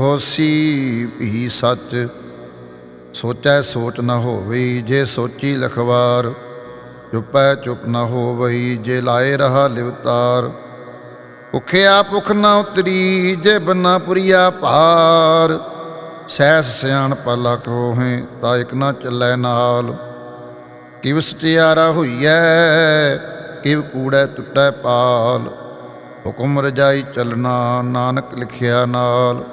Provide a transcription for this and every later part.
ਹੋਸੀ ਭੀ ਸੱਚ। ਸੋਚੈ ਸੋਚ ਨ ਹੋਵੇ ਜੇ ਸੋਚੀ ਲਖਵਾਰ। ਚੁਪੈ ਚੁਪ ਨ ਹੋਵਈ ਜੇ ਲਾਏ ਰਹਾ ਲਿਵਤਾਰ। ਭੁਖਿਆ ਭੁਖ ਨ ਉਤਰੀ ਜੇ ਬੰਨਾ ਪੁਰੀਆ ਭਾਰ। ਸੈਸ ਸਿਆਣ ਪਲਕ ਹੋਏ ਤਾਂ ਇਕ ਨਾ ਚੱਲੈ ਨਾਲ। ਕਿਵ ਸਚਿਆਰਾ ਹੋਈਐ, ਕਿਵ ਕੂੜੈ ਟੁੱਟੈ ਪਾਲ। ਹੁਕਮ ਰਜਾਈ ਚੱਲਣਾ ਨਾਨਕ ਲਿਖਿਆ ਨਾਲ।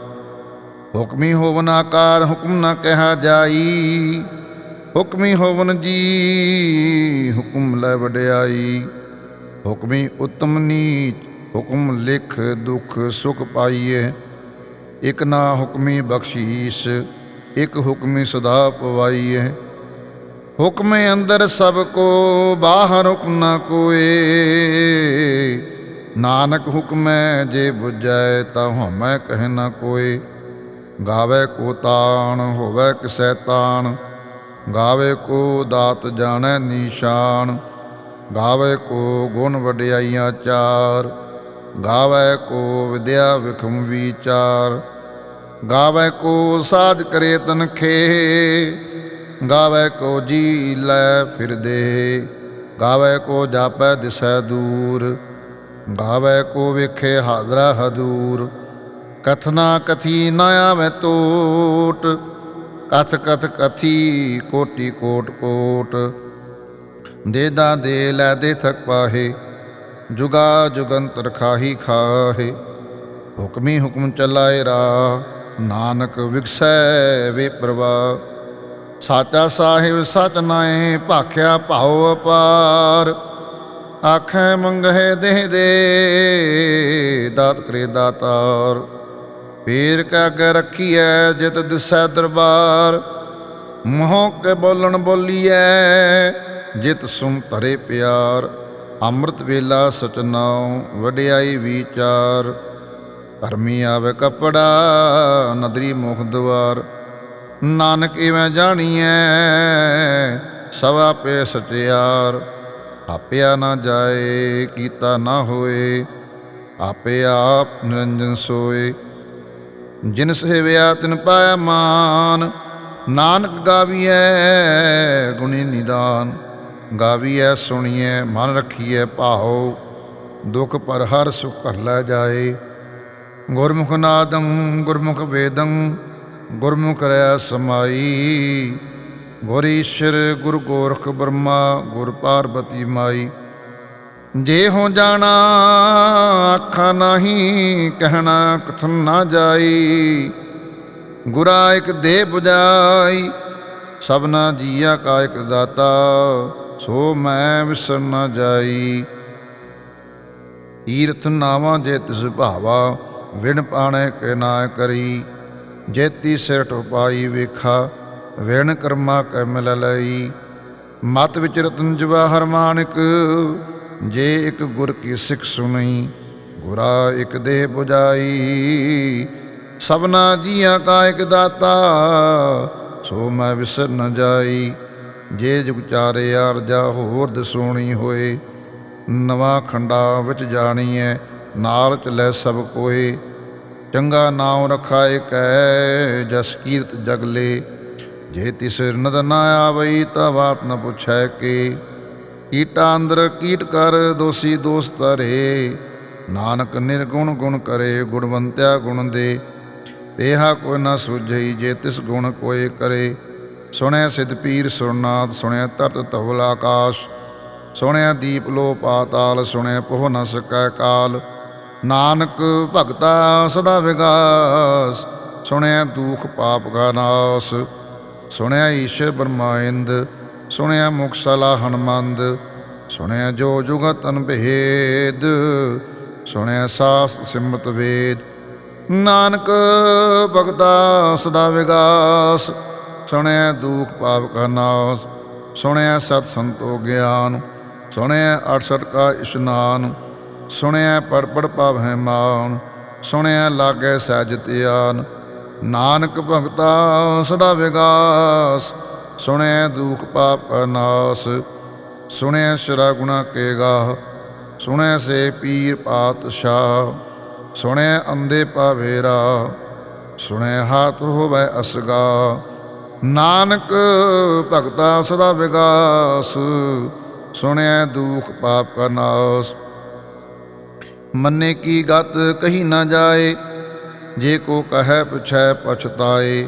ਹੁਕਮੀ ਹੋਵਨ ਆਕਾਰ, ਹੁਕਮ ਨਾ ਕਿਹਾ ਜਾਈ। ਹੁਕਮੀ ਹੋਵਨ ਜੀ, ਹੁਕਮ ਲੈ ਵਡਿਆਈ। ਹੁਕਮੀ ਉਤਮ ਨੀਚ, ਹੁਕਮ ਲਿਖ ਦੁਖ ਸੁਖ ਪਾਈਏ। ਇਕ ਨਾ ਹੁਕਮੀ ਬਖਸ਼ੀਸ਼, ਇਕ ਹੁਕਮੀ ਸਦਾ ਪਵਾਈਏ। ਹੁਕਮੇ ਅੰਦਰ ਸਭ ਕੋ, ਬਾਹਰ ਹੁਕਮ ਨਾ ਕੋਏ। ਨਾਨਕ ਹੁਕਮੈ ਜੇ ਬੁਝੈ, ਤਾ ਹਉਮੈ ਕਹਿ ਨਾ ਕੋਏ। ਗਾਵੇ ਕੋ ਤਾਣ, ਹੋਵੇ ਕਿਸੈ ਤਾਣ। ਗਾਵੇ ਕੋ ਦਾਤ ਜਾਣੈ ਨਿਸ਼ਾਨ। ਗਾਵੇ ਕੋ ਗੁਣ ਵਡਿਆਈਆਂ ਚਾਰ। ਗਾਵੇ ਕੋ ਵਿਦਿਆ ਵਿਖਮ ਵਿਚਾਰ। ਗਾਵੇ ਕੋ ਸਾਜ ਕਰੇ ਤਨਖੇ ਗਾਵੇ ਕੋ ਜੀ ਲੈ ਫਿਰਦੇ ਗਾਵੇ ਕੋ ਜਾਪੈ ਦਿਸੈ ਦੂਰ। ਗਾਵੇ ਕੋ ਵੇਖੇ ਹਾਜ਼ਰਾ ਹਦੂਰ। ਕਥਨਾ ਕਥੀ ਨਾ ਆਵੇ ਟੋਟ, ਕਥ ਕਥ ਕਥੀ ਕੋਟੀ ਕੋਟ ਕੋਟ। ਦੇਦਾ ਦੇ ਲੈ ਦੇ ਥਕ ਪਾਹੇ, ਜੁਗਾ ਜੁਗੰਤਰ ਖਾਹੀ ਖਾਹੇ। ਹੁਕਮੀ ਹੁਕਮ ਚਲਾਏ ਰਾ, ਨਾਨਕ ਵਿਗਸੈ ਵੇ ਪ੍ਰਵਾ। ਸਾਚਾ ਸਾਹਿਬ ਸਚ ਨਾਏ ਭਾਖਿਆ ਭਾਉ ਅਪਾਰ। ਆਖੈ ਮੰਗਹਿ ਦੇਹ ਦੇ, ਦਾਤ ਕਰੇ ਦਾਤਾਰ। ਪੀਰ ਕਾ ਕੇ ਰੱਖੀਐ ਜਿਤ ਦਿਸੈ ਦਰਬਾਰ, ਮੋਹ ਕੇ ਬੋਲਣ ਬੋਲੀਐ, ਜਿਤ ਸੁਮ ਧਰੇ ਪਿਆਰ, ਅੰਮ੍ਰਿਤ ਵੇਲਾ ਸਚਨਾਉ ਵਡਿਆਈ ਵਿਚਾਰ। ਧਰਮੀ ਆਵੇ ਕਪੜਾ, ਨਦਰੀ ਮੁਖ ਦਵਾਰ, ਨਾਨਕ ਇਵੇਂ ਜਾਣੀਐ, ਸਭ ਆਪੇ ਸਚਿਆਰ। ਆਪਿਆ ਨਾ ਜਾਏ, ਕੀਤਾ ਨਾ ਹੋਏ, ਆਪੇ ਆਪ ਨਿਰੰਜਨ ਸੋਏ ਜਿਨ ਸੇਵਿਆ ਤਿਨ ਪਾਇਆ ਮਾਨ। ਨਾਨਕ ਗਾਵੀਐ ਗੁਣੀ ਨਿਦਾਨ। ਗਾਵੀਐ ਸੁਣੀਐ, ਮਨ ਰੱਖੀਐ ਭਾਉ। ਦੁਖ ਪਰ ਹਰ ਸੁਖ ਕਰ ਲੈ ਜਾਏ। ਗੁਰਮੁਖ ਨਾਦੰ, ਗੁਰਮੁਖ ਵੇਦੰ, ਗੁਰਮੁਖ ਰਿਆ ਸਮਾਈ। ਗੁਰ ਈਸ਼ਰ, ਗੁਰ ਗੋਰਖ ਬ੍ਰਹਮਾ, ਗੁਰ ਪਾਰਬਤੀ ਮਾਈ। ਜੇ ਹੋ ਜਾਣਾ, ਅੱਖਾਂ ਨਹੀਂ ਕਹਿਣਾ ਕਥਨ ਨਾ ਜਾਈ। ਗੁਰਾ ਇੱਕ ਦੇ 부ਜਾਈ ਸਭਨਾ ਜੀਆ ਕਾ ਇੱਕ ਦਾਤਾ, ਸੋ ਮੈਂ ਵਿਸਰ ਨਾ ਜਾਈ। ਈਰਥ ਨਾਵਾਂ ਜੇ ਤਿਸ ਭਾਵਾ, ਵਿਣ ਪਾਣੇ ਕੇ ਨਾ ਕਰੀ। ਜੇਤੀ ਸਿਰ ਟਪਾਈ ਵੇਖਾ, ਵਿਣ ਕਰਮਾ ਕੈ ਮਿਲ ਲਈ। ਮਤ ਵਿੱਚ ਰਤਨ ਜਵਾਹਰ ਮਾਨਕ ਜੇ ਇੱਕ ਗੁਰ ਕੀ ਸਿੱਖ ਸੁਣੀ ਗੁਰਾ ਇੱਕ ਦੇਹ 부ਜਾਈ ਸਭਨਾ ਜੀਆਂ ਕਾ ਇੱਕ ਦਾਤਾ, ਸੋ ਮੈਂ ਵਿਸਰ ਨ ਜਾਈ। ਜੇ ਜੁਗ ਚਾਰੇ ਅਰਜਾ ਹੋਰ ਦਸੋਣੀ ਹੋਏ, ਨਵਾਂ ਖੰਡਾ ਵਿੱਚ ਜਾਣੀ ਜਾਣੀਐ, ਨਾਲ ਚ ਲੈ ਸਭ ਕੋਏ। ਚੰਗਾ ਨਾਮ ਰਖਾਏ ਕੈ, ਜਸ ਕੀਰਤ ਜਗਲੇ ਜੇ ਤਿਸ ਨਦ ਨਾ ਆਵਈ ਤਾਂ ਬਾਤ ਨ ਪੁੱਛੈ ਕੇ। ਕੀਟਾ ਅੰਦਰ ਕੀਟ ਕਰ, ਦੋਸੀ ਦੋਸਤ ਰੇ ਨਾਨਕ ਨਿਰਗੁਣ ਗੁਣ ਕਰੇ, ਗੁਣਵੰਤਿਆ ਗੁਣ ਦੇ। ਤੇਹਾ ਕੋਈ ਨਾ ਸੁਝਈ, ਜੇ ਤਿਸ ਗੁਣ ਕੋਏ ਕਰੇ। ਸੁਣਿਆ ਸਿਧ ਪੀਰ ਸੁਰਨਾਥ ਸੁਣਿਆ ਤਰਤ ਧਵਲ ਆਕਾਸ਼। ਸੁਣਿਆ ਦੀਪ ਲੋ ਪਾਤਾਲ ਸੁਣਿਆ ਪੋਹ ਨ ਸਕੈ ਕਾਲ। ਨਾਨਕ ਭਗਤਾ ਸਦਾ ਵਿਗਾਸ ਸੁਣਿਆ ਦੁਖ ਪਾਪ ਕਾ ਨਾਸ। ਸੁਣਿਆ ਈਸ਼ਰ ਬ੍ਰਹਮਾਇੰਦ ਸੁਣਿਆ ਮੁਖ ਸਲਾ ਹਨਮੰਦ, ਸੁਣਿਆ ਜੋ ਜੁਗਤ ਅਨਭੇਦ ਸੁਣਿਆ ਸਾਸ ਸਿਮਤ ਵੇਦ। ਨਾਨਕ ਭਗਤਾ ਸਦਾ ਵਿਗਾਸ, ਸੁਣਿਆ ਦੁਖ ਪਾਪ ਕਾ ਨਾਸ, ਸੁਣਿਆ ਸਤ ਸੰਤੋ ਗਿਆਨ, ਸੁਣਿਆ 68 ਕਾ ਇਸ਼ਨਾਨ, ਸੁਣਿਆ ਪੜ ਪੜ ਹੈ ਮਾਨ, ਸੁਣਿਆ ਲਾਗੇ ਸਹਿਜ ਧਿਆਨ। ਨਾਨਕ ਭਗਤਾ ਸਦਾ ਵਿਗਾਸ ਸੁਣਿਆ ਦੁਖ ਪਾਪ ਕਾ ਨਾਸ ਸੁਣਿਆ ਸ਼ਰਾ ਗੁਣਾ ਕੇ ਗਾਹ ਸੁਣਿਆ ਸੇ ਪੀਰ ਪਾਤਸ਼ਾਹ ਸੁਣਿਆ ਅੰਦੇ ਪਾਵੇਰਾ ਸੁਣਿਆ ਹਾਥ ਹੋਵੇ ਅਸਗਾ ਨਾਨਕ ਭਗਤਾ ਸਦਾ ਵਿਗਾਸ ਸੁਣਿਆ ਦੁਖ ਪਾਪ ਕਾ ਨਾਸ। ਮੰਨੇ ਕੀ ਗਤ ਕਹੀ ਨਾ ਜਾਏ, ਜੇ ਕੋ ਕਹੈ ਪੁਛੈ ਪਛਤਾਏ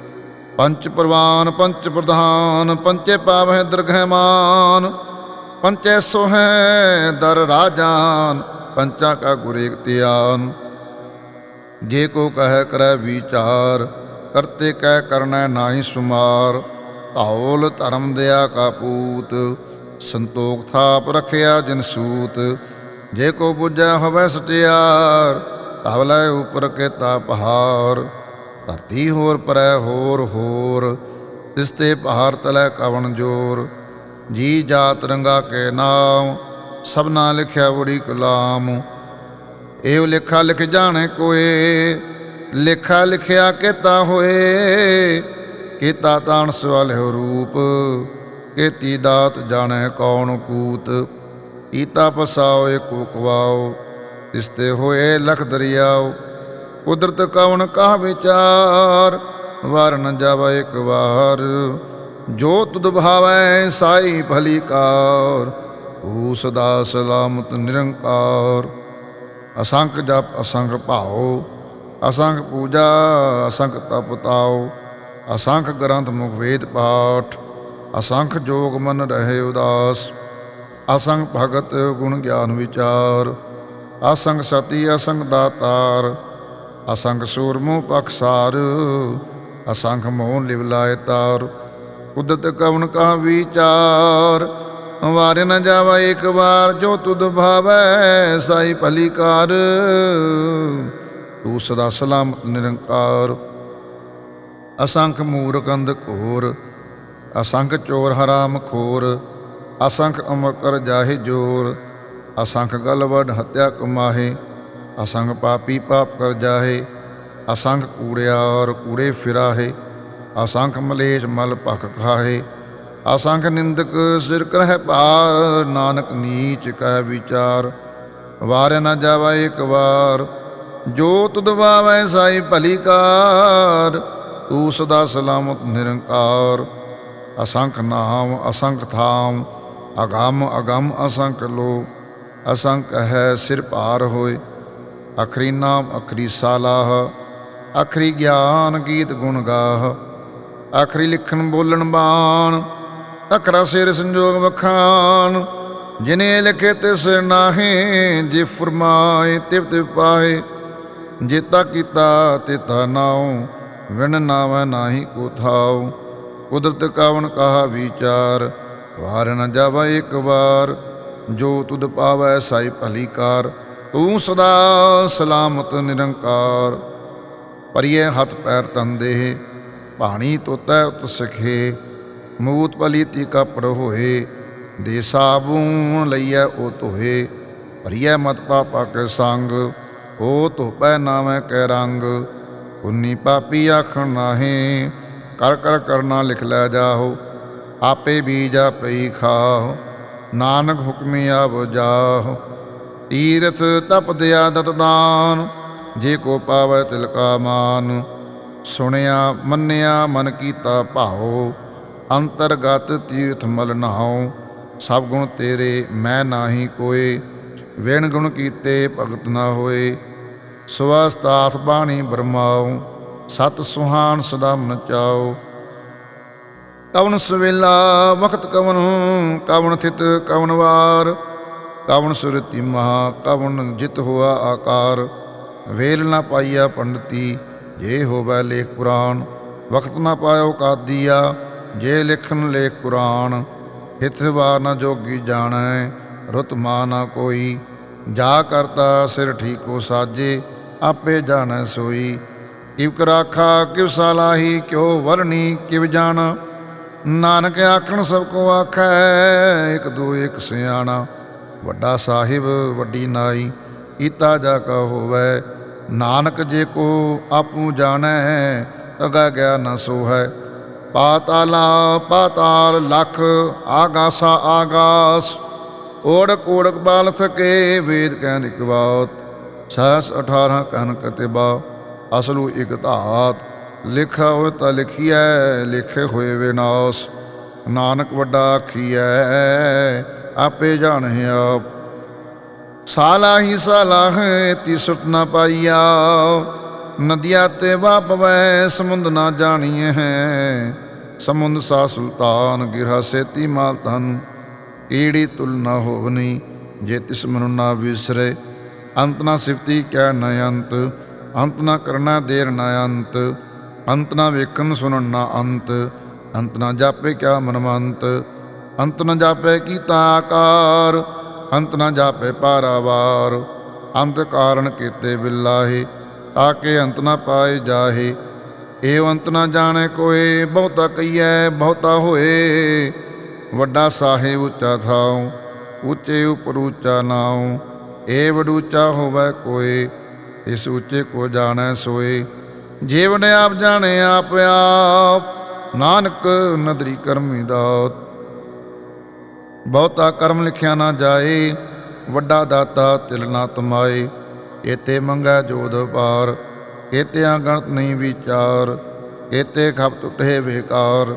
ਪੰਚ ਪ੍ਰਵਾਨ, ਪੰਚ ਪ੍ਰਧਾਨ, ਪੰਚੇ ਪਾਵਹਿ ਦਰਗਹਿ ਮਾਨ, ਪੰਚੇ ਸੋਹੈ ਦਰ ਰਾਜਾਨ, ਪੰਚਾ ਕਾ ਗੁਰ ਏਕ ਜੇ ਕੋ ਕਹੈ ਕਰੈ ਵਿਚਾਰ, ਕਰਤੇ ਕਹਿ ਕਰਨਾ ਨਾਹੀ ਸੁਮਾਰ, ਧੌਲ ਧਰਮ ਦਿਆ ਕਾ ਪੂਤ, ਸੰਤੋਖ ਥਾਪ ਰਖਿਆ ਜਨ ਸੂਤ। ਜੇ ਕੋ ਬੁਝੈ ਹੋਵੇ ਸਟਿਆਰ ਧਵਲੇ ਉਪਰ ਕੇਤਾ ਪਹਾੜ ਧਰਤੀ ਹੋਰ ਪਰੈ ਹੋਰ ਹੋਰ, ਤਿਸਤੇ ਪਹਾੜ ਤਲੈ ਕਵਣ ਜੋਰ। ਜੀ ਜਾਤ ਰੰਗਾ ਕੇ ਨਾਮ, ਸਭਨਾ ਲਿਖਿਆ ਬੜੀ ਕਲਾਮ। ਏਉ ਲਿਖਾ ਲਿਖ ਜਾਣੇ ਕੋਏ, ਲਿਖਾ ਲਿਖਿਆ ਕੀਤਾ ਹੋਏ। ਕੀਤਾ ਤਾਣ ਸਵਾਲਿਓ ਰੂਪ, ਕੀਤੀ ਦਾਤ ਜਾਣੇ ਕੌਣ ਕੂਤ। ਈਤਾ ਪਸਾਓ ਏਕੋ ਕਵਾਓ, ਤਿਸਤੇ ਹੋਏ ਲਖ ਦਰਿਆਓ। ਕੁਦਰਤ ਕਵਣ ਕਾ ਵਿਚਾਰ? ਵਾਰ ਨ ਜਾਵਾ ਇੱਕ ਵਾਰ। ਜੋ ਤੁਧ ਭਾਵੈ ਸਾਈ ਭਲੀ ਕਾਰ ਊ ਸਦਾ ਸਲਾਮਤ ਨਿਰੰਕਾਰ। ਅਸੰਖ ਜਪ, ਅਸੰਖ ਭਾਉ, ਅਸੰਖ ਪੂਜਾ, ਅਸੰਖ ਤਪ ਤਾਉ। ਅਸੰਖ ਗ੍ਰੰਥ ਮੁਖ ਵੇਦ ਪਾਠ, ਅਸੰਖ ਜੋਗ ਮਨ ਰਹੇ ਉਦਾਸ। ਅਸੰਖ ਭਗਤ ਗੁਣ ਗਿਆਨ ਵਿਚਾਰ, ਅਸੰਖ ਸਤੀ, ਅਸੰਖ ਦਾਤਾਰ। ਅਸੰਖ ਸੂਰਮੁ ਪਖਸਾਰ ਅਸੰਖ ਮੋਹ ਲਿਵ ਤਾਰ। ਕੁਦਰਤ ਕਵਨ ਕਾ ਵਿਚਾਰ, ਵਾਰੇ ਨ ਜਾਵਾ ਇੱਕ ਵਾਰ, ਜੋ ਤੁਧ ਭਾਵੈ ਸਾਈ ਭਲੀ ਕਾਰ। ਤੂੰ ਸਦਾ ਸਲਾਮਤ ਨਿਰੰਕਾਰ। ਅਸੰਖ ਮੂਰਖ ਅੰਧ ਘੋਰ, ਅਸੰਖ ਚੋਰ ਹਰਾਮ ਖੋਰ। ਅਸੰਖ ਅਮਰ ਕਰ ਜਾਹੇ ਜੋਰ, ਅਸੰਖ ਗਲਵਡ ਹਤਿਆ ਕਮਾਹੇ। ਅਸੰਖ ਪਾਪੀ ਪਾਪ ਕਰ ਜਾਹੇ ਅਸੰਖ ਔਰ ਕੂੜੇ ਫਿਰਾਹੇ, ਅਸੰਖ ਮਲੇਸ਼ ਮਲ ਭਖ ਖਾਹੇ, ਅਸੰਖ ਨਿੰਦਕ ਸਿਰ ਕਰਹਿ ਭਾਰ, ਨਾਨਕ ਨੀਚ ਕਹਿ ਵਿਚਾਰ ਵਾਰ ਨਾ ਜਾਵਾ ਇੱਕ ਵਾਰ, ਜੋ ਤੁਧ ਵਾਵੈ ਸਾਈ ਭਲੀ ਕਾਰ, ਤੂੰ ਸਦਾ ਸਲਾਮਤ ਨਿਰੰਕਾਰ, ਅਸੰਖ ਨਾਮ ਅਸੰਖ ਥਾਮ, ਅਗੰਮ ਅਗੰਮ ਅਸੰਖ ਲੋ ਅਸੰਖ ਹੈ ਸਿਰ ਭਾਰ ਹੋਏ ਅਖਰੀ ਨਾਮ, ਅਖਰੀ ਸਾਲਾਹ, ਅਖਰੀ ਗਿਆਨ ਗੀਤ ਗੁਣ ਗਾਹ ਆਖਰੀ ਲਿਖਣ ਬੋਲਣ ਬਾਣ, ਅਖਰਾ ਸਿਰ ਸੰਜੋਗ ਵਖਾਨ ਜਿਨੇ ਲਿਖੇ ਤਿਸ ਨਾਹੀ, ਜੇ ਫਰਮਾਏ ਤਿਵ ਤਿਵ ਪਾਏ ਜੇਤਾ ਕੀਤਾ ਤੇਤਾ ਨਾਉ, ਵਿਣ ਨਾਵੈ ਨਾਹੀ ਕੋ ਥਾਉ, ਕੁਦਰਤ ਕਾਵਣ ਕਹਾ ਵਿਚਾਰ, ਵਾਰ ਨ ਜਾਵਾ ਇੱਕ ਵਾਰ, ਜੋ ਤੁਧ ਪਾਵੈ ਸਾਈ ਭਲੀ ਕਾਰ ਤੂੰ ਸਦਾ ਸਲਾਮਤ, ਨਿਰੰਕਾਰ। ਪਰਿਏ ਹੱਥ ਪੈਰ ਤੰਦੇ ਪਾਣੀ ਤੋਤੈ ਉਤ ਸਖੇ। ਮੂਤ ਪਲੀਤੀ ਕਪੜ ਹੋਏ, ਦੇ ਸਾਬੂਨ ਲਈਐ ਉਹ ਧੋਏ। ਭਰੀਐ ਮਤ ਪਾਪਾ ਕੇ ਸੰਗ ਉਹ ਧੋਪੈ ਨਾਮੈ ਕੈ ਰੰਗ। ਪੁੰਨੀ ਪਾਪੀ ਆਖਣ ਨਾਹੀਂ, ਕਰ ਕਰ ਕਰਨਾ ਲਿਖ ਲੈ ਜਾਹੋ। ਆਪੇ ਬੀਜ ਆਪੇ ਹੀ ਖਾਓ ਨਾਨਕ ਹੁਕਮੀ ਆਵ ਜਾਹੋ। ਤੀਰਥ ਤਪ ਦਿਆ ਦਤਦਾਨ ਜੇ ਕੋ ਪਾਵੈ ਤਿਲ ਕਾ ਮਾਨ। ਸੁਣਿਆ, ਮੰਨਿਆ, ਮਨ ਕੀਤਾ ਭਾਉ, ਅੰਤਰਗਤ ਤੀਰਥ ਮਲ ਨਹਾਉ। ਸਭ ਗੁਣ ਤੇਰੇ, ਮੈਂ ਨਾਹੀ ਕੋਏ, ਵਿਣ ਗੁਣ ਕੀਤੇ ਭਗਤ ਨਾ ਹੋਏ। ਸਵਸਤਾਥ ਬਾਣੀ ਬਰਮਾਉ, ਸਤ ਸੁਹਾਨ ਸਦਾ ਮਨ ਚਾਓ ਕਵਨ ਸਵੇਲਾ, ਵਖਤ ਕਵਨ ਕਵਨ ਥਿਤ ਕਵਨ ਵਾਰ। ਕਵਣ ਸੁਰਤੀ ਮਹਾ ਕਵਨ ਜਿਤ ਹੋਆ ਆਕਾਰ। ਵੇਲ ਨਾ ਪਾਈਆ ਪੰਡਤੀ, ਜੇ ਹੋਵੇ ਲੇਖ ਪੁਰਾਣ। ਵਕਤ ਨਾ ਪਾਇਓ ਕਾਦੀਆ, ਜੇ ਲਿਖਨ ਲੇਖ ਕੁਰਾਨ। ਹਿਤ ਵਾ ਨ ਜੋਗੀ ਜਾਣੈ, ਰੁਤ ਮਾ ਨਾ ਕੋਈ। ਜਾ ਕਰਤਾ ਸਿਰ ਠੀਕੋ ਸਾਜੇ, ਆਪੇ ਜਾਣੈ ਸੋਈ। ਕਿਵ ਕਰਾਖਾ ਕਿਵ ਸਾਲਾਹੀ ਕਿਉ ਵਰਣੀ, ਕਿਵ ਜਾਣਾ। ਨਾਨਕ ਆਖਣ ਸਭ ਕੋ ਆਖੈ, ਇਕ ਦੋ ਇਕ ਸਿਆਣਾ। ਵੱਡਾ ਸਾਹਿਬ, ਵੱਡੀ ਨਾਈ, ਈਤਾ ਜਾ ਕਾ ਹੋਵੇ। ਨਾਨਕ ਜੇ ਕੋ ਆਪੂ ਜਾਣੈ, ਅਗਾ ਗਿਆ ਨਾ ਸੋ ਹੈ ਪਾਤਾਲਾ ਪਾਤਾਲ ਲਖ ਆਗਾਸਾ ਆਗਾਸ, ਓੜਕ ਓੜਕ ਬਾਲ ਥਕੇ ਵੇਦ ਕਹਿ ਇਕਵਾਤ ਸਹਸ 18 ਕਨ ਕਤਿਬਾ ਅਸਲੂ ਇਕ ਧਾਤ। ਲਿਖਾ ਹੋਇ ਤਾਂ ਲਿਖੀਐ, ਲਿਖੇ ਹੋਏ ਵਿਨਾਸ਼। ਨਾਨਕ ਵੱਡਾ ਆਖੀਐ ਆਪੇ ਜਾਣੈ ਆਪ। ਸਾਲਾ ਹੀ ਸਾਲਾ ਹੈ ਤੀ ਸੁਟ ਨਾ ਪਾਈਆ। ਨਦੀਆਂ ਤੇ ਵਾਪਵੈ ਸਮੁੰਦ ਨਾ ਜਾਣੀਏ ਹੈ। ਸਮੁੰਦ ਸਾ ਸੁਲਤਾਨ ਗਿਰਹਾ ਸੇਤੀ ਮਾਲ ਤਨ ਈੜੀ ਤੁਲਨਾ ਹੋਵਨੀ, ਜੇ ਤਿਸ ਮਨੁ ਨਾ ਵਿਸਰੇ। ਅੰਤ ਨਾ ਸਿਫਤੀ ਕਹਿ ਨ ਅੰਤ ਅੰਤ ਨਾ ਕਰਨਾ ਦੇਰ ਨ ਅੰਤ। ਅੰਤ ਨਾ ਵੇਖਣ ਸੁਣਨ ਨਾ ਅੰਤ ਅੰਤ ਨਾ ਜਾਪੇ ਕਿਆ ਮਨਮੰਤ। ਅੰਤ ਨਾ ਜਾਪੈ ਕੀਤਾ ਆਕਾਰ, ਅੰਤ ਨਾ ਜਾਪੇ ਪਾਰਾਵਾਰ। ਅੰਤ ਕਾਰਨ ਕੀਤੇ ਬਿਲਾਹੇ ਤਾਕੇ ਅੰਤ ਨਾ ਪਾਏ ਜਾਹੇ। ਏਵ ਅੰਤ ਨਾ ਜਾਣੇ ਕੋਏ, ਬਹੁਤਾ ਕਈਐ, ਬਹੁਤਾ ਹੋਏ। ਵੱਡਾ ਸਾਹਿਬ ਉੱਚਾ ਥਾਉ, ਉੱਚੇ ਉਪਰ ਉੱਚਾ ਨਾਉ। ਏ ਵਡੂਚਾ ਹੋਵੇ ਕੋਏ, ਇਸ ਉੱਚੇ ਕੋ ਜਾਣੈ ਸੋਏ। ਜੀਵਨ ਆਪ ਜਾਣੇ ਆਪ ਆਪ, ਨਾਨਕ ਨਦਰੀ ਕਰਮੀ ਦਾਤ। ਬਹੁਤਾ ਕਰਮ ਲਿਖਿਆ ਨਾ ਜਾਏ, ਵੱਡਾ ਦਾਤਾ ਤਿਲ ਨਾ ਤਮਾਏ, ਏਤੇ ਮੰਗੈ ਜੋਦ ਪਾਰ ਏਤਿਆਂ ਗਣਤ ਨਹੀਂ ਵਿਚਾਰ, ਏਤੇ ਖਪ ਟੁੱਟੇ ਵੇਕਾਰ,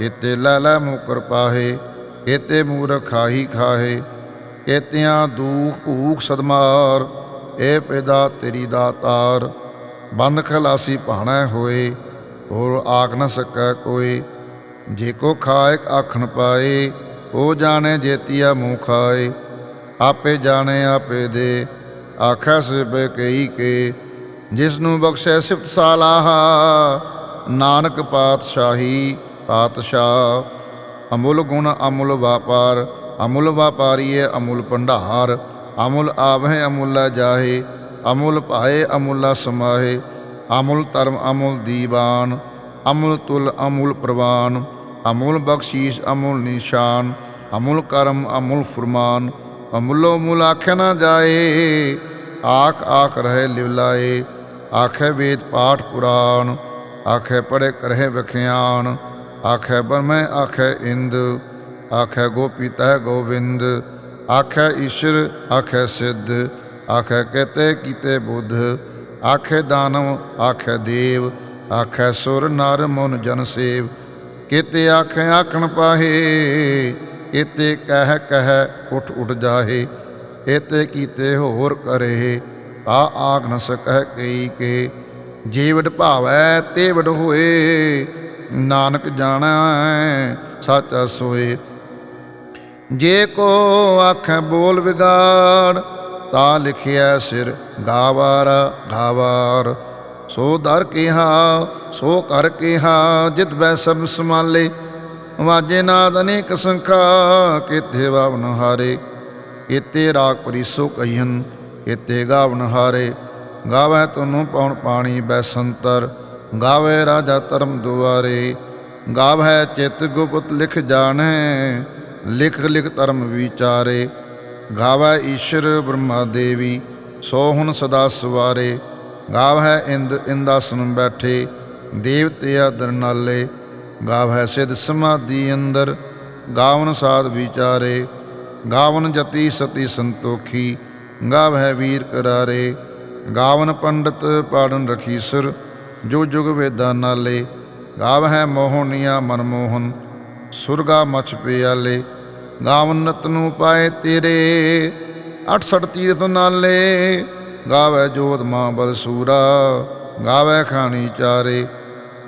ਏਤੇ ਲੈ ਲੈ ਮੁਕਰ ਪਾਹੇ, ਏਤੇ ਮੂਰਖ ਖਾਹੀ ਖਾਹੇ, ਏਤਿਆਂ ਦੂਖ ਭੂਖ ਸਦਮਾਰ, ਏ ਪੈਦਾ ਤੇਰੀ ਦਾਤਾਰ, ਬੰਦ ਖਲਾਸੀ ਭਾਣਾ ਹੋਏ, ਹੋਰ ਆਖ ਨਾ ਸਕੈ ਕੋਈ, ਜੇ ਕੋ ਖਾਇ ਆਖਣ ਪਾਏ ਉਹ ਜਾਣੇ ਜੇਤੀਆ ਮੂੰਹ ਖਾਏ ਆਪੇ ਜਾਣੇ ਆਪੇ ਦੇ। ਆਖੈ ਸਿਬ ਕਈ ਕੇ ਜਿਸ ਨੂੰ ਬਖਸ਼ੈ ਸਿਫਤ ਸਾਲਾਹਾ, ਨਾਨਕ ਪਾਤਸ਼ਾਹੀ ਪਾਤਸ਼ਾਹ। ਅਮੁੱਲ ਗੁਣ ਅਮੁੱਲ ਵਾਪਾਰ, ਅਮੁੱਲ ਵਾਪਾਰੀਏ ਅਮੁੱਲ ਭੰਡਾਰ। ਅਮੁੱਲ ਆਵਹਿ ਅਮੁੱਲਾ ਜਾਹੇ, ਅਮੁੱਲ ਭਾਏ ਅਮੁੱਲਾ ਸਮਾਹੇ। ਅਮੁੱਲ ਧਰਮ ਅਮੁੱਲ ਦੀਵਾਨ, ਅਮੁੱਲ ਤੁਲ ਅਮੁੱਲ ਪ੍ਰਵਾਨ। ਅਮੁੱਲ ਬਖਸ਼ੀਸ਼, ਅਮੁੱਲ ਨਿਸ਼ਾਨ, ਅਮੁੱਲ ਕਰਮ, ਅਮੁੱਲ ਫਰਮਾਨ, ਅਮੁੱਲੋ ਮੁੱਲ ਆਖਿਆ ਨਾ ਜਾਏ, ਆਖ ਆਖ ਰਹੇ ਲਿਵਲਾਏ ਆਖੇ ਵੇਦ ਪਾਠ ਪੁਰਾਣ, ਆਖੇ ਪੜੇ ਕਰਹਿ ਵਖਿਆਨ ਆਖੇ ਬਰਮੈ ਆਖੇ ਇੰਦ, ਆਖੇ ਗੋਪੀ ਤਹਿ ਗੋਬਿੰਦ ਆਖੇ ਈਸ਼ਰ, ਆਖੇ ਸਿੱਧ, ਆਖੇ ਕਹਤੇ ਕੀਤੇ ਬੁੱਧ, ਆਖੇ ਦਾਨਵ, ਆਖੇ ਦੇਵ, ਆਖੇ ਸੁਰ ਨਰ ਮਨ ਜਨ ਸੇਵ ਕੀਤੇ ਆਖੇ ਆਖਣ ਪਾਹੇ ਇਤੇ ਕਹਿ ਕਹਿ ਉਠ ਉਠ ਜਾਹੇ ਇਤੇ ਕੀਤੇ ਹੋਰ ਕਰੇ, ਆ ਆਗ ਨ ਸਕੈ ਕਈ ਕੇ ਜੀਵਡ ਭਾਵੈ ਤੇ ਵਡ ਹੋਏ, ਨਾਨਕ ਜਾਣੈ ਸੱਚ ਸੋਏ। ਜੇ ਕੋ ਆਖੈ ਬੋਲ ਵਿਗਾੜ, ਤਾ ਲਿਖਿਆ ਸਿਰ ਗਾਵਾਰ ਗਾਵਾਰ। ਸੋ ਦਰ ਕਿਹਾ, ਸੋ ਕਰ ਕਿਹਾ, ਜਿਤ ਬੈ ਸਭ ਸਮਾਲੇ ਵਾਜੇ ਨਾਦ ਅਨੇਕ ਸੰਖਾ, ਕਿਤੇ ਵਾਵਨ ਹਾਰੇ। ਇਤੇ ਰਾਗ ਪਰਿਸੋ ਕਹੀਨ ਇਤੇ ਗਾਵਨ ਹਾਰੇ। ਗਾਵੇ ਤਨੂੰ ਪਉਣ ਪਾਣੀ ਬੈਸੰਤਰ ਗਾਵੇ ਰਾਜਾ ਧਰਮ ਦੁਆਰੇ। ਗਾਵੇ ਚਿਤ ਗੁਪਤ ਲਿਖ ਜਾਣੈ, ਲਿਖ ਲਿਖ ਧਰਮ ਵਿਚਾਰੇ। ਗਾਵੇ ਈਸ਼ਰ ਬ੍ਰਹਮਾ ਦੇਵੀ, ਸੋ ਹੁਣ ਸਦਾ ਸਵਾਰੇ। ਗਾਵ ਹੈ ਇੰਦ ਇੰਦਾਸਨ ਬੈਠੇ ਦੇਵਤੇ ਦਰਨਾਲੇ ਗਾਵ ਹੈ ਸਿਧ ਸਮਾਧੀ ਅੰਦਰ, ਗਾਵਨ ਸਾਧ ਵਿਚਾਰੇ। ਗਾਵਨ ਜਤੀ ਸਤੀ ਸੰਤੋਖੀ ਗਾਵਹਿ ਵੀਰ ਕਰਾਰੇ। ਗਾਵਨ ਪੰਡਤ ਪਾੜਨ ਰਖੀਸਰ ਜੋ ਜੁਗ ਵੇਦਾਂ ਨਾਲੇ। ਗਾਵ ਹੈ ਮੋਹਨੀਆ ਮਨਮੋਹਨ ਸੁਰਗਾ ਮਛ ਪਿਆਲੇ। ਗਾਵਨ ਨਤਨੂ ਪਾਏ ਤੇਰੇ 68 ਤੀਰਥ ਨਾਲੇ। ਗਾਵੇ ਜੋਤ ਮਾਂ ਬਲਸੂਰਾ ਗਾਵੇ ਖਾਣੀ ਚਾਰੇ,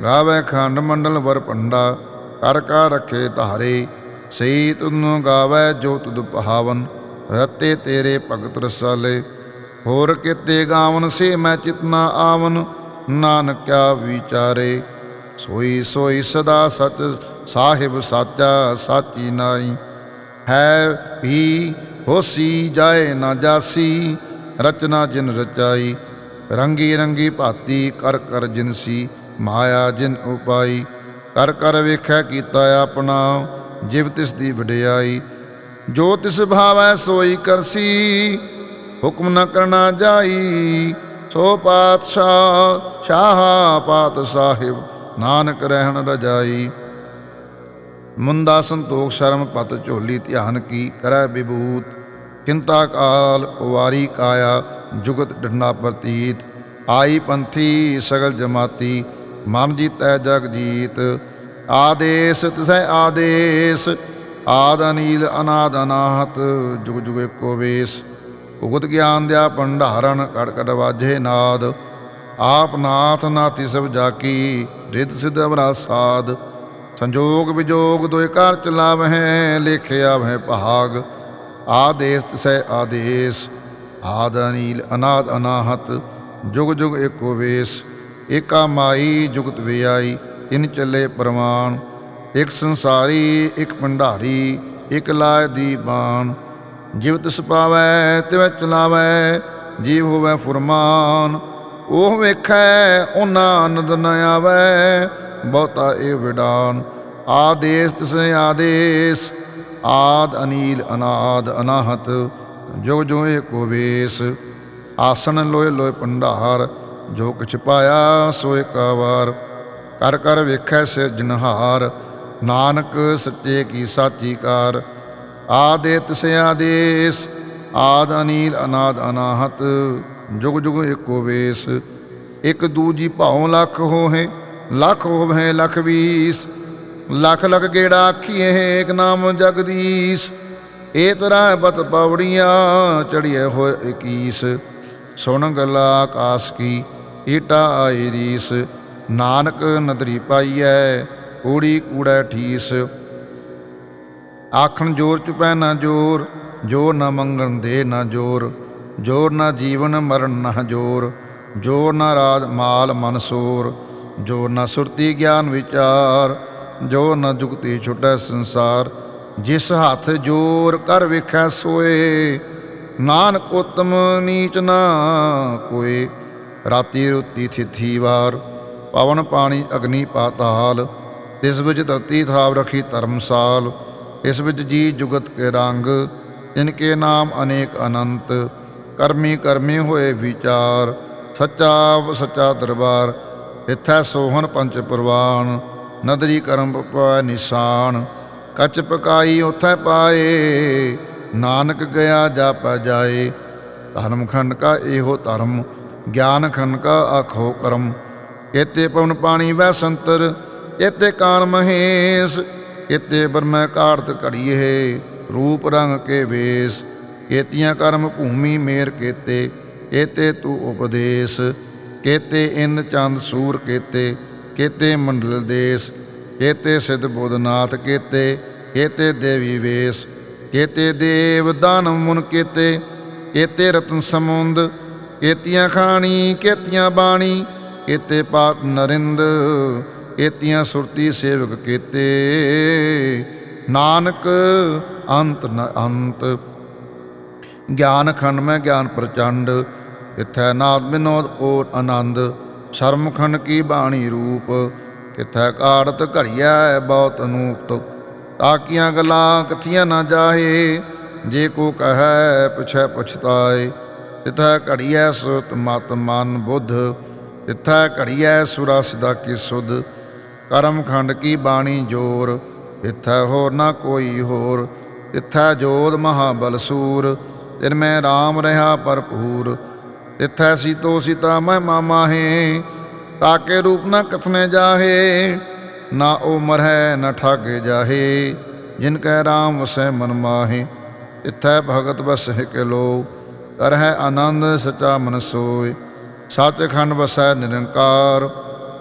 ਗਾਵੇ ਖੰਡ ਮੰਡਲ ਵਰ ਪੰਡਾ ਕਰ ਕਾ ਰਖੇ ਧਾਰੇ ਸਈ ਤੁਨੋ ਗਾਵੇ ਜੋ ਤੁਧ ਪਹਾਵਨ ਰਤੇ ਤੇਰੇ ਭਗਤ ਰਸਾਲੇ, ਹੋਰ ਕਿਤੇ ਗਾਵਨ ਸੇ ਮੈਂ ਚਿਤਨਾ ਆਵਨ ਨਾਨਕਿਆ ਵਿਚਾਰੇ। ਸੋਈ ਸੋਈ ਸਦਾ ਸਚ ਸਾਹਿਬ ਸਾਚਾ, ਸਾਚੀ ਨਾਈ, ਹੈ ਵੀ ਹੋਸੀ ਜਾਏ ਨਾ ਜਾਸੀ ਰਚਨਾ ਜਿਨ ਰਚਾਈ, ਰੰਗੀ ਰੰਗੀ ਭਾਤੀ ਕਰ ਕਰ ਜਿਨਸੀ ਮਾਇਆ ਜਿਨ ਉਪਾਈ। ਕਰ ਕਰ ਵੇਖੈ ਕੀਤਾ ਆਪਣਾ, ਜਿਵ ਤਿਸ ਦੀ ਵਡਿਆਈ। ਜੋ ਤਿਸ ਭਾਵੈ ਸੋਈ ਕਰਸੀ, ਹੁਕਮ ਨ ਕਰਨਾ ਜਾਈ। ਸੋ ਪਾਤਸ਼ਾਹ, ਸ਼ਾਹ ਪਾਤ ਸਾਹਿਬ, ਨਾਨਕ ਰਹਿਣ ਰਜਾਈ। ਮੁੰਦਾ ਸੰਤੋਖ ਸ਼ਰਮ ਪਤ ਝੋਲੀ ਧਿਆਨ ਕੀ ਕਰੈ ਵਿਭੂਤ। ਕਿੰਤਾ ਕਾਲ ਕੁਵਾਰੀ ਕਾਇਆ ਜੁਗਤ ਡੰਡਾ ਪ੍ਰਤੀਤ। ਆਈ ਪੰਥੀ ਸਗਲ ਜਮਾਤੀ, ਮਨ ਜੀਤੈ ਜਗ ਜੀਤ। ਆਦੇਸ, ਤਿਸੈ ਆਦੇਸ, ਆਦ ਅਨੀਲ ਅਨਾਦ ਅਨਾਹਤ, ਜੁਗ ਜੁਗ ਏਕੋ ਵੇਸ। ਉਗਤ ਗਿਆਨ ਦਿਆ ਭੰਡਾਰਨ, ਕੜ ਕੜ ਵਾਜੇ ਨਾਦ। ਆਪ ਨਾਥ ਨਾਤੀ ਸਭ ਜਾਕੀ, ਰਿੱਧ ਸਿਧ ਅਵਰਾ ਸਾਧ ਸੰਜੋਗ ਵਿਜੋਗ ਦੋਇ ਘਰ ਚਲਾਵਹਿ ਲੇਖਿਆ ਵਹਿ ਭਾਗ। ਆਦੇਸ ਤਿਸੈ ਆਦੇਸ, ਆਦ ਅਨੀਲ ਅਨਾਦ ਅਨਾਹਤ, ਜੁਗ ਜੁਗ ਏਕੋ ਵੇਸ, ਏਕਾ ਮਾਈ ਜੁਗਤ ਵਿਆਈ, ਇਨ ਚੱਲੇ ਪ੍ਰਮਾਣ, ਇਕ ਸੰਸਾਰੀ, ਇਕ ਭੰਡਾਰੀ, ਇਕ ਲਾਇ ਦੀ ਬਾਣ ਜਿਵ ਤਿਸ ਪਾਵੈ, ਤਿਵ ਚਲਾਵੈ, ਜੀਵ ਹੋਵੈ ਫੁਰਮਾਨ। ਉਹ ਵੇਖੈ, ਉਹਨਾਂ ਆਨੰਦ ਨ ਆਵੈ, ਬਹੁਤਾ ਇਹ ਵਿਡਾਨ। ਆਦੇਸ ਤਿਸ ਆਦੇਸ ਆਦ ਅਨੀਲ ਅਨਾਦ ਅਨਾਹਤ, ਜੁਗ ਜੋ ਏਕੋ ਵੇਸ। ਆਸਣ ਲੋਏ ਲੋਏ ਭੰਡਾਰ, ਜੋ ਕਿਛ ਪਾਇਆ ਸੋ ਏਕਾ ਵਾਰ ਕਰ ਕਰ ਵੇਖੈ ਸਿਰਜਨਹਾਰ ਨਾਨਕ ਸੱਚੇ ਕੀ ਸਾਚੀ ਕਾਰ। ਆਦੇ ਤਿਸ ਆਦੇਸ ਆਦ ਅਨੀਲ ਅਨਾਦ ਅਨਾਹਤ, ਜੁਗ ਜੁਗ ਏਕੋ ਵੇਸ। ਇਕ ਦੂਜੀ ਭਾਉ ਲੱਖ ਹੋਏ ਲੱਖ ਹੋਵੇ ਲੱਖ ਵੀਸ। ਲੱਖ ਲੱਖ ਗੇੜਾ ਆਖੀਏ ਏਕ ਨਾਮ ਜਗਦੀਸ਼। ਏ ਤਰ੍ਹਾਂ ਬਤ ਪੌੜੀਆਂ ਚੜੀਏ ਹੋਏ 21 ਸੁਣ ਗਲਾ ਆਕਾਸ ਕੀ, ਈਟਾ ਆਈ ਰੀਸ। ਨਾਨਕ ਨਦਰੀ ਪਾਈਐ, ਊੜੀ ਕੂੜੈ ਠੀਸ। ਆਖਣ ਜੋਰ ਚੁਪੈ ਨਾ ਜੋਰ ਜੋਰ ਨਾ ਮੰਗਣ ਦੇ ਨਾ ਜੋਰ। ਜੋਰ ਨਾ ਜੀਵਨ ਮਰਨ ਨਾ ਜੋਰ ਜੋਰ ਨਾ ਰਾਜ ਮਾਲ ਮਨਸੂਰ ਜੋਰ ਨਾ ਸੁਰਤੀ ਗਿਆਨ ਵਿਚਾਰ। ਜੋ ਨਾ ਜੁਗਤੀ ਛੁਟੈ ਸੰਸਾਰ, ਜਿਸ ਹੱਥ ਜੋਰ ਕਰ ਵੇਖੈ ਸੋਏ, ਨਾਨਕ ਉਤਮ ਨੀਚ ਨਾ ਕੋਏ। ਰਾਤੀ ਰੁੱਤੀ ਥਿਥੀ ਵਾਰ, ਪਵਨ ਪਾਣੀ ਅਗਨੀ ਪਾਤਾਲ ਇਸ ਵਿੱਚ ਧਰਤੀ ਥਾਪ ਰਖੀ ਧਰਮਸਾਲ, ਇਸ ਵਿੱਚ ਜੀ ਜੁਗਤ ਕੇ ਰੰਗ ਇਨਕੇ ਨਾਮ ਅਨੇਕ ਅਨੰਤ, ਕਰਮੀ ਕਰਮੀ ਹੋਏ ਵਿਚਾਰ, ਸੱਚਾ ਸੱਚਾ ਦਰਬਾਰ, ਇਥੈ ਸੋਹਣ ਪੰਚ ਪ੍ਰਵਾਨ। ਨਦਰੀ ਕਰਮ ਪੈ, ਨਿਸ਼ਾਨ, ਕੱਚ ਪਕਾਈ ਉਥੈ ਪਾਏ, ਨਾਨਕ ਗਿਆ ਜਾਪ ਜਾਏ। ਧਰਮ ਖੰਡ ਕਾ ਇਹੋ ਧਰਮ, ਗਿਆਨ ਖੰਡ ਕਾ ਆਖੋ ਕਰਮ। ਕੇਤੇ ਪਵਨ ਪਾਣੀ ਵੈ ਸੰਤਰ ਕੇਤੇ ਕਾਨ ਮਹੇਸ਼ ਕੇਤੇ ਬਰਮੈ ਕਾੜਤ ਘੜੀਏ, ਰੂਪ ਰੰਗ ਕੇ ਵੇਸ। ਕੇਤੀਆਂ ਕਰਮ ਭੂਮੀ ਮੇਰ ਕੇਤੇ ਕੇਤੇ ਤੂ ਉਪਦੇਸ਼। ਕੇਤੇ ਇੰਦ ਚੰਦ ਸੂਰ ਕੇਤੇ ਕੇਤੇ ਮੰਡਲ ਦੇਸ, ਕੇਤੇ ਸਿਧ ਬੋਧਨਾਥ ਕੇਤੇ ਕੇਤੇ ਦੇਵੀ ਵੇਸ, ਕੇਤੇ ਦੇਵ ਦਾਨਵ ਮੁਨ ਕੇਤੇ ਕੇਤੇ ਰਤਨ ਸਮੁੰਦ, ਕੇਤੀਆਂ ਖਾਣੀ, ਕੇਤੀਆਂ ਬਾਣੀ, ਕੇਤੇ ਪਾਤ ਨਰਿੰਦ, ਕੇਤੀਆਂ ਸੁਰਤੀ ਸੇਵਕ ਕੇਤੇ। ਨਾਨਕ ਅੰਤ ਨ ਅੰਤ। ਗਿਆਨ ਖੰਡ ਮੈਂ ਗਿਆਨ ਪ੍ਰਚੰਡ, ਇਥੈ ਨਾਦ ਬਿਨੋਦ ਓਟ ਆਨੰਦ। ਸ਼ਰਮ ਕੀ ਬਾਣੀ ਰੂਪ? ਕਿਥੈ ਕਾੜਤ ਘੜੀਐ ਬਹੁਤ ਅਨੂਪ ਤਾਕੀਆਂ ਗੱਲਾਂ ਕਥੀਆਂ ਨਾ ਜਾਹੇ, ਜੇ ਕੋ ਕਹੈ ਪੁਛੈ ਪੁਛਤਾਏ। ਤਿਥੈ ਘੜੀਐ ਸੁਤ ਮਤ ਮਨ ਬੁੱਧ, ਤਿਥੈ ਘੜੀਐ ਸੁਰਾ ਸਦਾ ਕੀ ਸੁਧ? ਕਰਮ ਖੰਡ ਕੀ ਬਾਣੀ ਜੋਰ? ਤਿਥੈ ਹੋਰ ਨਾ ਕੋਈ ਹੋਰ? ਤਿਥੈ ਜੋਤ ਮਹਾਬਲ ਸੂਰ ਤਿਨ ਮੈਂ RAM ਰਹਾ ਭਰਪੂਰ? ਤਿਥੈ ਸੀਤੋ ਸੀਤਾ ਮੈਂ ਮਾਮਾਹੇ ਤਾਕੇ ਰੂਪ ਨਾ ਕਥਨੇ ਜਾਹੇ, ਨਾ ਉਹ ਹੈ ਨਾ ਠਾਗੇ ਜਾਹੇ, ਜਿਨ ਕੈ ਰਾਮ ਵਸੈ ਮਨ ਮਾਹੇ। ਇਥੈ ਭਗਤ ਵਸਹਿ ਕੇ ਲੋ ਕਰਹਿ ਆਨੰਦ ਸਚਾ ਮਨ ਸੋਇ ਸੱਚਖੰਡ ਵਸੈ ਨਿਰੰਕਾਰ,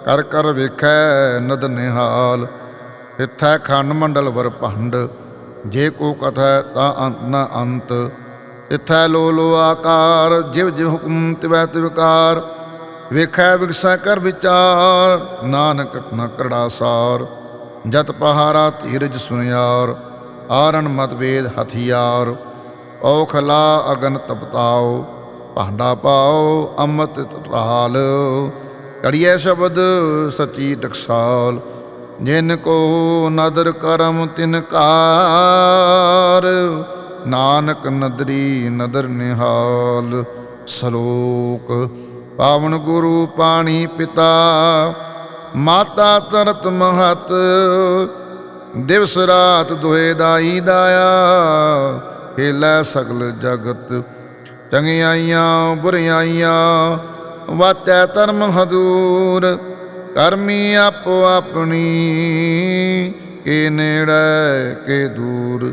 ਕਰ ਕਰ ਵੇਖੈ ਨਦ ਨਿਹਾਲ। ਇਥੈ ਖੰਡ ਮੰਡਲ ਵਰ ਭੰਡ, ਜੇ ਕੋ ਕਥੈ ਤਾਂ ਅੰਤ ਨ ਅੰਤ। ਇਥੈ ਲੋ ਲੋ ਆਕਾਰ, ਜਿਵ ਜਿਵ ਹੁਕਮ ਤਿਵੈ ਤਿਵਕਾਰ ਵੇਖੈ ਵਿਗਸੈ ਕਰ ਵਿਚਾਰ, ਨਾਨਕ ਨ ਕਰੜਾ ਸਾਰ, ਜਤ ਪਹਾਰਾ ਧੀਰਜ ਸੁਨਿਆਰ ਆਰਨ ਮਤਵੇਦ ਹਥਿਆਰ, ਔਖਲਾ ਅਗਨ ਤਪਤਾਓ, ਭਾਂਡਾ ਪਾਓ ਅੰਮ੍ਰਿਤ ਟਾਲ ਕੜੀਏ ਸ਼ਬਦ ਸੱਚੀ ਟਕਸਾਲ, ਜਿਨ ਕੋ ਨਦਰ ਕਰਮ ਤਿਨ ਕਾਰ ਨਾਨਕ ਨਦਰੀ ਨਦਰ ਨਿਹਾਲ, ਸਲੋਕ, ਪਾਵਨ ਗੁਰੂ ਪਾਣੀ ਪਿਤਾ, ਮਾਤਾ ਤਰਤ ਮਹਤ, ਦਿਵਸ ਰਾਤ ਦੁਹੇ ਦਾਈ ਦਾਇਆ, ਖੇਲੇ ਸਗਲ ਜਗਤ, ਚੰਗਿਆਈਆਂ ਬੁਰਿਆਈਆਂ ਵਾਚੈ ਧਰਮ ਹਦੂਰ ਕਰਮੀ ਆਪੋ ਆਪਣੀ, ਕੇ ਨੇੜੇ ਕੇ ਦੂਰ।